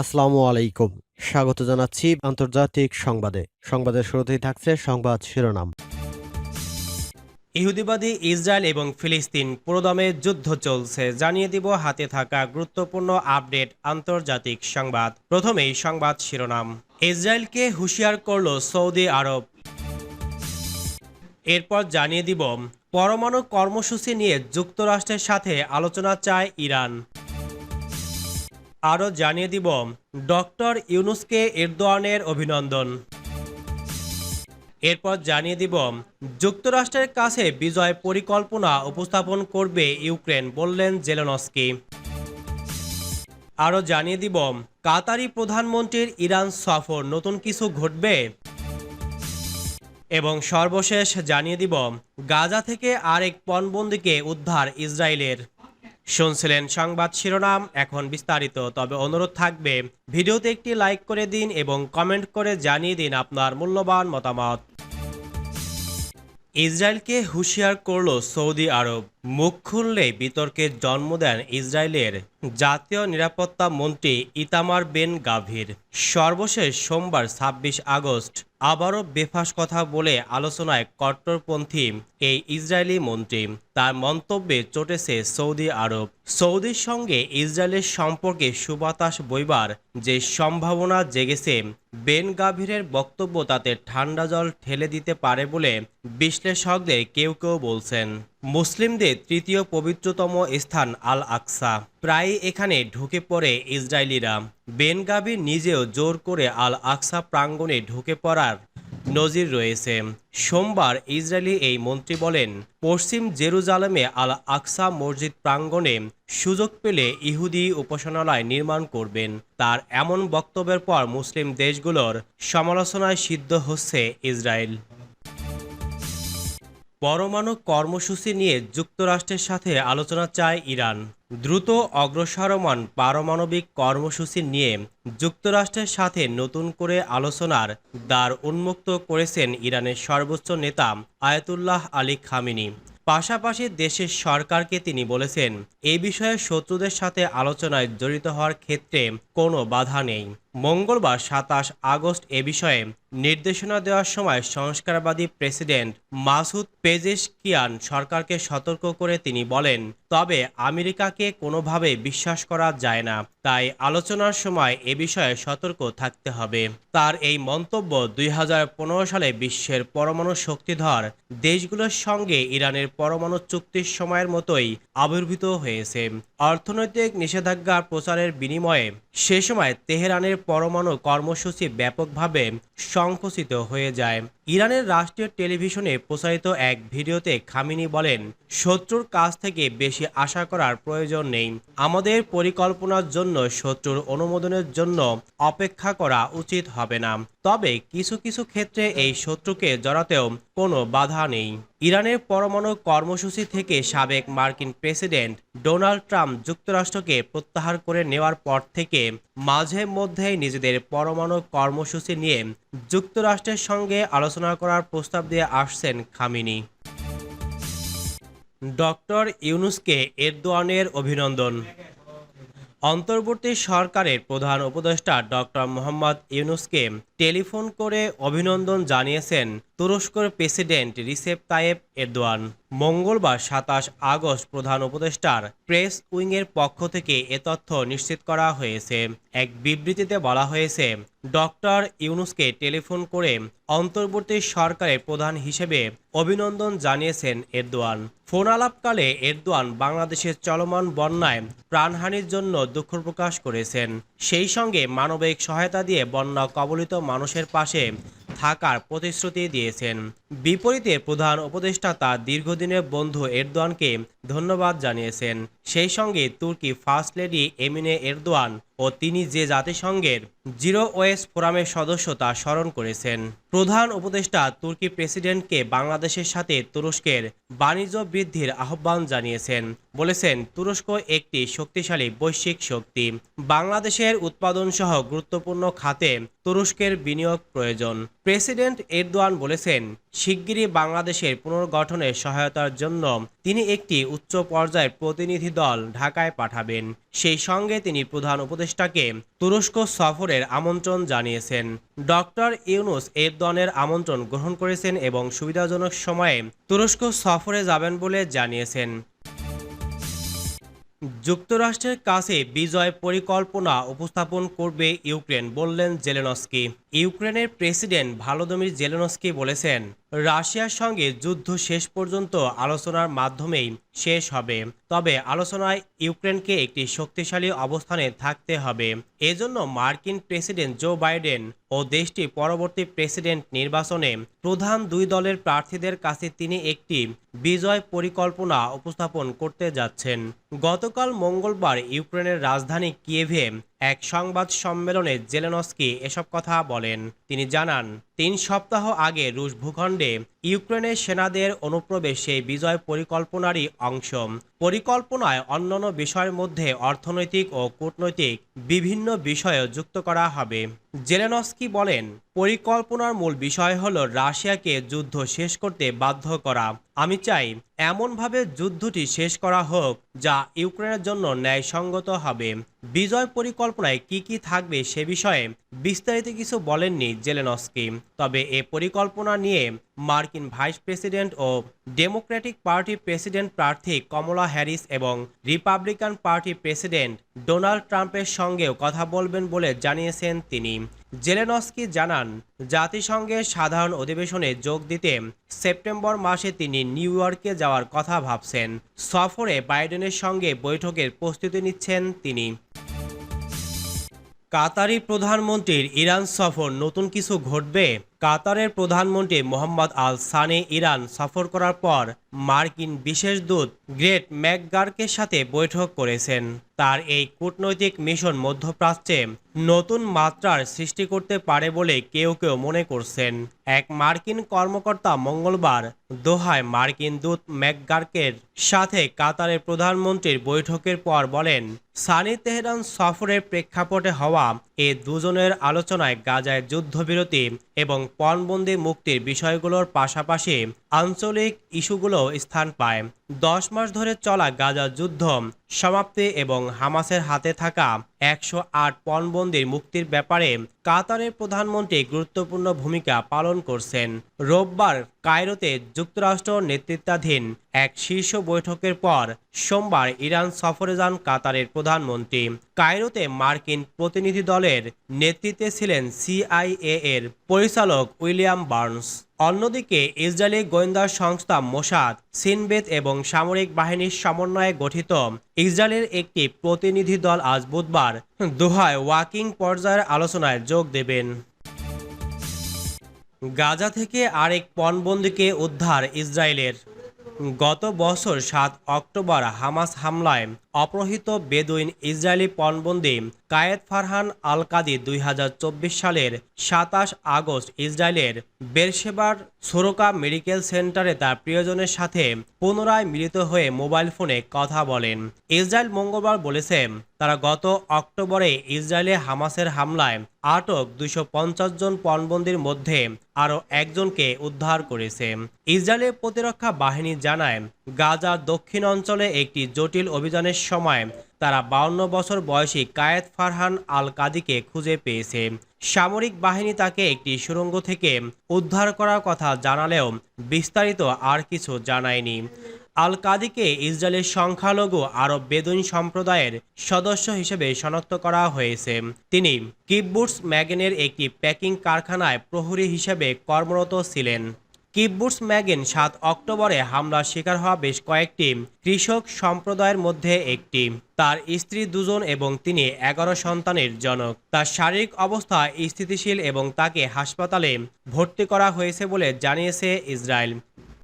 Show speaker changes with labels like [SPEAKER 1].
[SPEAKER 1] আসসালামু আলাইকুম। স্বাগত জানাচ্ছি আন্তর্জাতিক সংবাদে। সংবাদের শুরুতেই থাকছে সংবাদ শিরোনাম।
[SPEAKER 2] ইহুদিবাদী ইসরায়েল এবং ফিলিস্তিন পুরোদমে যুদ্ধ চলছে। জানিয়ে দিব হাতে থাকা গুরুত্বপূর্ণ আপডেট আন্তর্জাতিক সংবাদ। প্রথমেই সংবাদ শিরোনাম। ইসরায়েলকে হুঁশিয়ার করল সৌদি আরব। এরপর জানিয়ে দিব, পরমাণু কর্মসূচি নিয়ে যুক্তরাষ্ট্রের সাথে আলোচনা চায় ইরান। আরও জানিয়ে দিব ডক্টর ইউনুসকে এরদোয়ানের অভিনন্দন। এরপর জানিয়ে দিব, যুক্তরাষ্ট্রের কাছে বিজয় পরিকল্পনা উপস্থাপন করবে ইউক্রেন বললেন জেলেনস্কি। আরও জানিয়ে দিব, কাতারি প্রধানমন্ত্রীর ইরান সফর নতুন কিছু ঘটবে? এবং সর্বশেষ জানিয়ে দিব, গাজা থেকে আরেক পণবন্দিকে উদ্ধার ইসরায়েলের। শুনছিলেন সংবাদ শিরোনাম, এখন বিস্তারিত। তবে অনুরোধ থাকবে, ভিডিওতে একটি লাইক করে দিন এবং কমেন্ট করে জানিয়ে দিন আপনার মূল্যবান মতামত। ইসরায়েলকে হুঁশিয়ার করল সৌদি আরব। মুখ খুললেই বিতর্কের জন্ম দেন ইসরায়েলের জাতীয় নিরাপত্তা মন্ত্রী ইতামার বেন গাভীর। সর্বশেষ সোমবার ছাব্বিশ আগস্ট আবারও বেফাস কথা বলে আলোচনায় কট্টরপন্থী এই ইসরায়েলি মন্ত্রী তার মন্তব্যে চটেছে সৌদি আরব। সৌদির সঙ্গে ইসরায়েলের সম্পর্কে সুবাতাস বইবার যে সম্ভাবনা জেগেছে, বেন গাভীরের বক্তব্য তাতে ঠান্ডা জল ঠেলে দিতে পারে বলে বিশ্লেষকদের কেউ কেউ বলছেন। মুসলিমদের তৃতীয় পবিত্রতম স্থান আল আকসা প্রায় এখানে ঢুকে পড়ে ইসরায়েলিরা। বেন গাভীর নিজেও জোর করে আল আকসা প্রাঙ্গণে ঢুকে পড়ার নজির রয়েছে। সোমবার ইসরায়েলি এই মন্ত্রী বলেন, পশ্চিম জেরুজালেমে আল আকসা মসজিদ প্রাঙ্গণে সুযোগ পেলে ইহুদি উপাসনালয় নির্মাণ করবেন। তার এমন বক্তব্যের পর মুসলিম দেশগুলোর সমালোচনায় সিদ্ধ হচ্ছে ইসরায়েল। পরমাণু কর্মসূচি নিয়ে যুক্তরাষ্ট্রের সাথে আলোচনা চায় ইরান। দ্রুত অগ্রসরমান পারমাণবিক কর্মসূচি নিয়ে যুক্তরাষ্ট্রের সাথে নতুন করে আলোচনার দ্বার উন্মুক্ত করেছেন ইরানের সর্বোচ্চ নেতা আয়াতুল্লাহ আলী খামিনি। পাশাপাশি দেশের সরকারকে তিনি বলেছেন, এ বিষয়ে শত্রুদের সাথে আলোচনায় জড়িত হওয়ার ক্ষেত্রে কোনো বাধা নেই। মঙ্গলবার সাতাশ আগস্ট এ বিষয়ে নির্দেশনা দেওয়ার সময় সংস্কারবাদী প্রেসিডেন্ট মাসুদ পেজেশকিয়ান সরকারকে সতর্ক করে তিনি বলেন, তবে আমেরিকাকে কোনোভাবে বিশ্বাস করা যায় না, তাই আলোচনার সময় এ বিষয়ে সতর্ক থাকতে হবে। তার এই মন্তব্য দুই সালে বিশ্বের পরমাণু শক্তিধর দেশগুলোর সঙ্গে ইরানের পরমাণু চুক্তির সময়ের মতোই আবির্ভূত হয়েছে। অর্থনৈতিক নিষেধাজ্ঞা প্রচারের বিনিময়ে সে সময় তেহরানের পরমাণু কর্মসূচি ব্যাপকভাবে সংকুচিত হয়ে যায়। ইরানের রাষ্ট্রীয় টেলিভিশনে প্রচারিত এক ভিডিওতে খামিনি বলেন, শত্রুর কাছ থেকে বেশি আশা করার প্রয়োজন নেই। আমাদের পরিকল্পনার জন্য শত্রুর অনুমোদনের জন্য অপেক্ষা করা উচিত হবে না। তবে কিছু কিছু ক্ষেত্রে এই শত্রুকে জড়াতেও কোনো বাধা নেই। ইরানের পরমাণু কর্মসূচি থেকে সাবেক মার্কিন প্রেসিডেন্ট ডোনাল্ড ট্রাম্প যুক্তরাষ্ট্রকে প্রত্যাহার করে নেওয়ার পর থেকে মাঝে মধ্যেই নিজেদের পরমাণু কর্মসূচি নিয়ে যুক্তরাষ্ট্রের সঙ্গে আলোচনা করার প্রস্তাব দিয়ে আসছেন খামিনি। ডক্টর ইউনুসকে এরদোয়ানের অভিনন্দন। অন্তর্বর্তী সরকারের প্রধান উপদেষ্টা ডক্টর মোহাম্মদ ইউনুসকে টেলিফোন করে অভিনন্দন জানিয়েছেন তুরস্কর প্রেসিডেন্ট রিসেপ তায়েব এরদোয়ান। মঙ্গলবার সাতাশ আগস্ট প্রধান উপদেষ্টার প্রেস উইংয়ের পক্ষ থেকে এ তথ্য নিশ্চিত করা হয়েছে। এক বিবৃতিতে বলা হয়েছে, ডক্টর ইউনুসকে টেলিফোন করে অন্তর্বর্তী সরকারের প্রধান হিসেবে অভিনন্দন জানিয়েছেন এরদোয়ান। ফোন আলাপকালে এরদোয়ান বাংলাদেশের চলমান বন্যায় প্রাণহানির জন্য দুঃখ প্রকাশ করেছেন। সেই সঙ্গে মানবিক সহায়তা দিয়ে বন্যা কবলিত মানুষের পাশে থাকার প্রতিশ্রুতি দিয়েছেন। বিপরীতে প্রধান উপদেষ্টা তার দীর্ঘদিনের বন্ধু এরদোয়ানকে ধন্যবাদ জানিয়েছেন। সেই সঙ্গে তুর্কি ফার্স্ট লেডি এমিনে এরদোয়ান ও তিনি যে জাতিসংঘের জিরো ওয়েস্ট ফোরামের সদস্য তা স্মরণ করেছেন। প্রধান উপদেষ্টা তুর্কি প্রেসিডেন্টকে বাংলাদেশের সাথে তুরস্কের বাণিজ্য বৃদ্ধির আহ্বান জানিয়েছেন। বলেছেন, তুরস্ক একটি শক্তিশালী বৈশ্বিক শক্তি। বাংলাদেশের উৎপাদন সহ গুরুত্বপূর্ণ খাতে তুরস্কের বিনিয়োগ প্রয়োজন। প্রেসিডেন্ট এরদোয়ান বলেছেন, শিগগিরই বাংলাদেশের পুনর্গঠনের সহায়তার জন্য তিনি একটি উচ্চ পর্যায়ের প্রতিনিধি দল ঢাকায় পাঠাবেন। সেই সঙ্গে তিনি প্রধান উপদেষ্টাকে তুরস্ক সফরের আমন্ত্রণ জানিয়েছেন। ডক্টর ইউনুস এরদনের আমন্ত্রণ গ্রহণ করেছেন এবং সুবিধাজনক সময়ে তুরস্ক সফরে যাবেন বলে জানিয়েছেন। যুক্তরাষ্ট্রের কাছে বিজয় পরিকল্পনা উপস্থাপন করবে ইউক্রেন, বললেন জেলেনস্কি। ইউক্রেনের প্রেসিডেন্ট ভালোদমির জেলেনস্কি বলেছেন রাশিয়ার সঙ্গে যুদ্ধ শেষ পর্যন্ত আলোচনার মাধ্যমেই শেষ হবে। তবে আলোচনায় ইউক্রেনকে একটি শক্তিশালী অবস্থানে থাকতে হবে। এজন্য মার্কিন প্রেসিডেন্ট জো বাইডেন ও দেশটির পরবর্তী প্রেসিডেন্ট নির্বাচনে প্রধান দুই দলের প্রার্থীদের কাছে তিনি একটি বিজয় পরিকল্পনা উপস্থাপন করতে যাচ্ছেন। গতকাল মঙ্গলবার ইউক্রেনের রাজধানী কিয়েভে এক সংবাদ সম্মেলনে জেলেনস্কি এসব কথা বলেন। তিনি জানান তিন সপ্তাহ আগে রুশ ভূখণ্ডে ইউক্রেনের সেনাদের অনুপ্রবেশ বিজয় পরিকল্পনারই অংশ। পরিকল্পনায় অন্যান্য বিষয়ের মধ্যে অর্থনৈতিক ও কূটনৈতিক বিভিন্ন বিষয়ও যুক্ত করা হবে। জেলেনস্কি বলেন, পরিকল্পনার মূল বিষয় হল রাশিয়াকে যুদ্ধ শেষ করতে বাধ্য করা। আমি চাই এমনভাবে যুদ্ধটি শেষ করা হোক যা ইউক্রেনের জন্য ন্যায়সঙ্গত হবে। বিজয় পরিকল্পনায় কি কি থাকবে সে বিষয়ে বিস্তারিত কিছু বলেননি জেলেনস্কি। তবে এ পরিকল্পনা নিয়ে মার্কিন ভাইস প্রেসিডেন্ট ও ডেমোক্রেটিক পার্টি প্রেসিডেন্ট প্রার্থী কমলা হ্যারিস এবং রিপাবলিকান পার্টি প্রেসিডেন্ট ডোনাল্ড ট্রাম্পের সঙ্গেও কথা বলবেন বলে জানিয়েছেন তিনি। জেলেনস্কি জানান জাতিসংঘের সাধারণ অধিবেশনে যোগ দিতে সেপ্টেম্বর মাসে তিনি নিউ ইয়র্কে যাওয়ার কথা ভাবছেন। সফরে বাইডেনের সঙ্গে বৈঠকের প্রস্তুতি নিচ্ছেন তিনি। কাতারি প্রধানমন্ত্রীর ইরান সফর নতুন কিছু ঘটবে? কাতারের প্রধানমন্ত্রী মোহাম্মদ আল সানে ইরান সফর করার পর মার্কিন বিশেষ দূত গ্রেট ম্যাকগার্কের সাথে বৈঠক করেছেন। তার এই কূটনৈতিক মিশন মধ্যপ্রাচ্যে নতুন মাত্রার সৃষ্টি করতে পারে বলে কেউ কেউ মনে করছেন। এক মার্কিন কর্মকর্তা মঙ্গলবার দোহায় মার্কিন দূত ম্যাকগার্কের সাথে কাতারের প্রধানমন্ত্রীর বৈঠকের পর বলেন, সানি তেহরান সফরের প্রেক্ষাপটে হওয়া এ দুজনের আলোচনায় গাজায় যুদ্ধবিরতি এবং পণবন্দি মুক্তির বিষয়গুলোর পাশাপাশি আঞ্চলিক ইস্যুগুলোও স্থান পায়। দশ মাস ধরে চলা গাজা যুদ্ধ সমাপ্তি এবং হামাসের হাতে থাকা একশো আট পণবন্দির মুক্তির ব্যাপারে কাতারের প্রধানমন্ত্রী গুরুত্বপূর্ণ ভূমিকা পালন করছেন। রোববার কায়রোতে যুক্তরাষ্ট্র নেতৃত্বাধীন এক শীর্ষ বৈঠকের পর সোমবার ইরান সফরে যান কাতারের প্রধানমন্ত্রী। কায়রোতে মার্কিন প্রতিনিধি দলের নেতৃত্বে ছিলেন সিআইএ এর পরিচালক উইলিয়াম বার্নস। অন্যদিকে ইসরায়েলি গোয়েন্দা সংস্থা মোসাদ সিনবেদ এবং সামরিক বাহিনীর সমন্বয়ে গঠিত ইসরায়েলের একটি প্রতিনিধি দল আজ বুধবার দোহায় ওয়াকিং পর্যায়ের আলোচনায় যোগ দেবেন। গাজা থেকে আরেক পণবন্দিকে উদ্ধার ইসরায়েলের। গত বছর সাত অক্টোবর হামাস হামলায় অপহৃত বেদুইন ইসরায়েলি পণবন্দি কায়েদ ফারহান আল কাদি দুই হাজার চব্বিশ সালের সাতাশ আগস্ট ইসরায়েলের বেরসেবার সোরোকা মেডিকেল সেন্টারে তার প্রিয়জনের সাথে পুনরায় মিলিত হয়ে মোবাইল ফোনে কথা বলেন। ইসরায়েল মঙ্গলবার বলেছে তারা গত অক্টোবরে ইসরায়েলে হামাসের হামলায় আটক পঞ্চাশ জন পণবন্দির মধ্যে আরও একজনকে উদ্ধার করেছে। ইসরায়েলের প্রতিরক্ষা বাহিনী জানায়, গাজা দক্ষিণ অঞ্চলে একটি জটিল অভিযানের সময় তারা বাউন্ন বছর বয়সী কায়েদ ফারহান আল কাদিকে খুঁজে পেয়েছে। সামরিক বাহিনী তাকে একটি সুড়ঙ্গ থেকে উদ্ধার করার কথা জানালেও বিস্তারিত আর কিছু জানায়নি। আল কাদিকে ইসরায়েলের সংখ্যালঘু আরব বেদুইন সম্প্রদায়ের সদস্য হিসেবে শনাক্ত করা হয়েছে। তিনি কিববুটস ম্যাগেনের একটি প্যাকিং কারখানায় প্রহরী হিসেবে কর্মরত ছিলেন। কিববুটস ম্যাগেন সাত অক্টোবরে হামলার শিকার হওয়া বেশ কয়েকটি কৃষক সম্প্রদায়ের মধ্যে একটি। তার স্ত্রী দুজন এবং তিনি এগারো সন্তানের জনক। তার শারীরিক অবস্থা স্থিতিশীল এবং তাকে হাসপাতালে ভর্তি করা হয়েছে বলে জানিয়েছে ইসরায়েল।